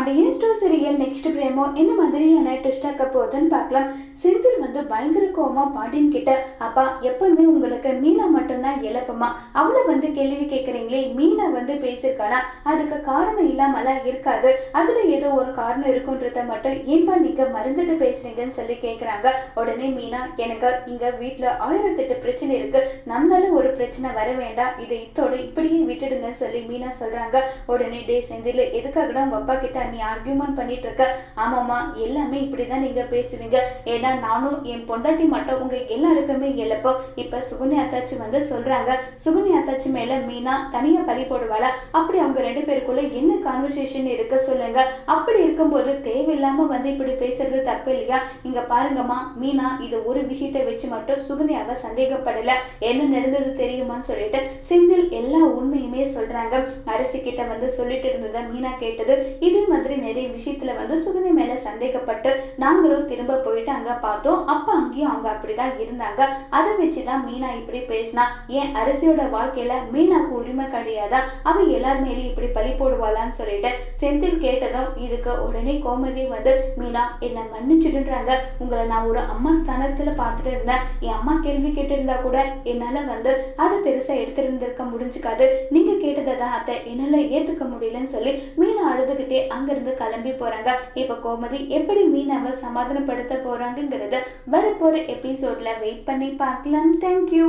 Pandian store serial next promo என்ன மாதிரியான twist ஆக்க போகுதுன்னு பார்க்கலாம். செந்தில் வந்து பயங்கர கோமா பாண்டியன் கிட்ட அப்பா எப்பவுமே உங்களுக்கு மீனா மட்டும்தான் இழப்பமா அவளை வந்து கேள்வி கேட்குறீங்களே மீனா வந்து பேசியிருக்கானா? அதுக்கு காரணம் இல்லாமலாம் இருக்காது. அதுல ஏதோ ஒரு காரணம் இருக்குன்றத மட்டும் ஏன்பா நீங்க மருந்துட்டு பேசுறீங்கன்னு சொல்லி கேட்குறாங்க உடனே மீனா எனக்கு இங்க வீட்டுல ஆயிரத்தெட்டு பிரச்சனை இருக்கு. நம்மளால ஒரு பிரச்சனை வர வேண்டாம். இதை இத்தோட இப்படியே விட்டுடுங்கன்னு சொல்லி மீனா சொல்றாங்க. உடனே டே செந்தில் எதுக்காகடா உங்க அப்பா கிட்ட நீ ஆர்கியூமெண்ட் பண்ணிட்டு இருக்க. ஆமாம்மா எல்லாமே இப்படிதான் நீங்க பேசுவீங்க. ஏன்னா நானும் என் பொண்டாட்டி மட்டும் உங்க எல்லாருக்குமே இழப்போ. இப்ப சுகுனி அத்தாச்சி வந்து சொல்றாங்க சுகுனி அத்தாச்சி மேல மீனா தனியா பழி போடுவாளா? அப்படி அவங்க ரெண்டு பேருக்குள்ள என்ன கான்வர்சேஷன் இருக்க சொல்லுங்க. அப்படி இருக்கும்போது தேவையில்லாமல் வந்து இப்படி பேசுறது தப்பு இல்லையா? இங்க பாருங்கம்மா மீனா இது ஒரு விஷயத்தை வச்சு மட்டும் சுகுனியாவை சந்தேகப்படல. என்ன நடந்தது தெரியுமான்னு சொல்லிட்டு சிந்தில் எல்லா உண்மையுமே சொல்றாங்க. அரசு கிட்ட வந்து சொல்லிட்டு இருந்ததை மீனா கேட்டது. இதே மாதிரி நிறைய விஷயத்துல வந்து சுகுனி மேல சந்தேகப்பட்டு நாங்களும் திரும்ப போயிட்டு அங்க பார்த்தோம். அப்ப அங்கேயும் அவங்க அப்படிதான் இருந்தாங்க. அதை வச்சுதான் மீனா இப்படி பேசினா. ஏன் அரசியோட வாழ்க்கையில மீனாக்கு உரிமை கிடையாதா? அவ எல்லார் மேலேயும் இப்படி பழி போடுவாளான்னு சொல்லிட்டு செந்தில் கேட்டதும் இதுக்கு உடனே கோமதி வந்து மீனா என்னை மன்னிச்சுடுன்றாங்க. உங்களை நான் ஒரு அம்மா ஸ்தானத்துல பார்த்துட்டு இருந்தேன். என் அம்மா கேள்வி கேட்டிருந்தா கூட என்னால வந்து அதை பெருசா எடுத்திருந்திருக்க முடிஞ்சுக்காது. நீங்க கேட்டதை அத்தை என்னால் ஏத்துக்க முடியலன்னு சொல்லி மீனை அழுதுகிட்டே அங்கேருந்து கிளம்பி போறாங்க. இப்போ கோமதி எப்படி மீனாவை சமாதானப்படுத்த போறாங்கங்கிறத வரப்போற எபிசோட்ல வெயிட் பண்ணி பார்க்கலாம். தேங்க்யூ